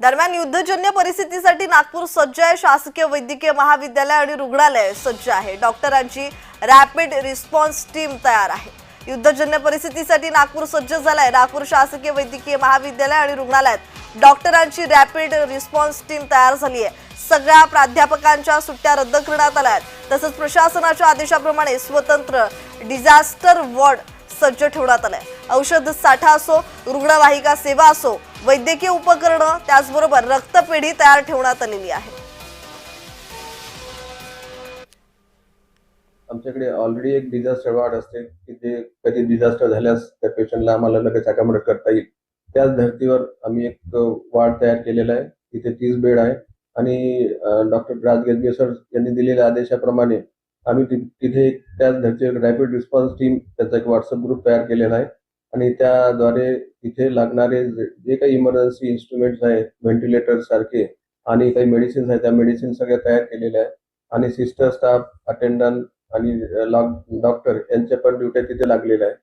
दरम्यान युद्धजन्य परिस्थितीसाठी नागपूर सज्ज आहे. शासकीय वैद्यकीय महाविद्यालय आणि रुग्णालय सज्ज आहे. डॉक्टरांची रॅपिड रिस्पॉन्स टीम तयार आहे. युद्धजन्य परिस्थितीसाठी नागपूर सज्ज झालाय. नागपूर शासकीय वैद्यकीय महाविद्यालय आणि रुग्णालयात डॉक्टरांची रॅपिड रिस्पॉन्स टीम तयार झाली आहे. सगळ्या प्राध्यापकांच्या सुट्ट्या रद्द करण्यात आल्या आहेत. तसंच प्रशासनाच्या आदेशाप्रमाणे स्वतंत्र डिझास्टर वॉर्ड सज्ज ठेवण्यात आलाय. औषध साठा असो रुग्णवाहिका सेवा असो वैद्यकीय उपकरणं त्याचबरोबर रक्तपेढी तयार ठेवण्यात आलेली आहे. आमच्याकडे ऑलरेडी एक डिझास्टर वॉर्ड असते. की जे कधी डिझास्टर झाल्यास त्या पेशंटला आम्हाला लगेच अकॉमोडेट करता येईल. त्याच धर्तीवर आम्ही एक वार्ड तयार केलेला आहे. तिथे तीस बेड आहे. आणि डॉक्टर राज गेजगे सर यांनी दिलेल्या आदेशाप्रमाणे आम्ही ति- तिथे त्याच धर्तीवर रॅपिड रिस्पॉन्स टीम त्याचा एक व्हॉट्सअप ग्रुप तयार केलेला आहे. आणि त्याद्वारे तिथे लागणारे जे काही इमर्जन्सी इन्स्ट्रुमेंट्स आहेत व्हेंटिलेटर सारखे आणि काही मेडिसिन्स आहेत त्या मेडिसिन सगळ्या तयार केलेल्या आहेत. आणि सिस्टर स्टाफ अटेंडंट आणि लॉक डॉक्टर यांच्या पण ड्युट्या तिथे लागलेल्या आहे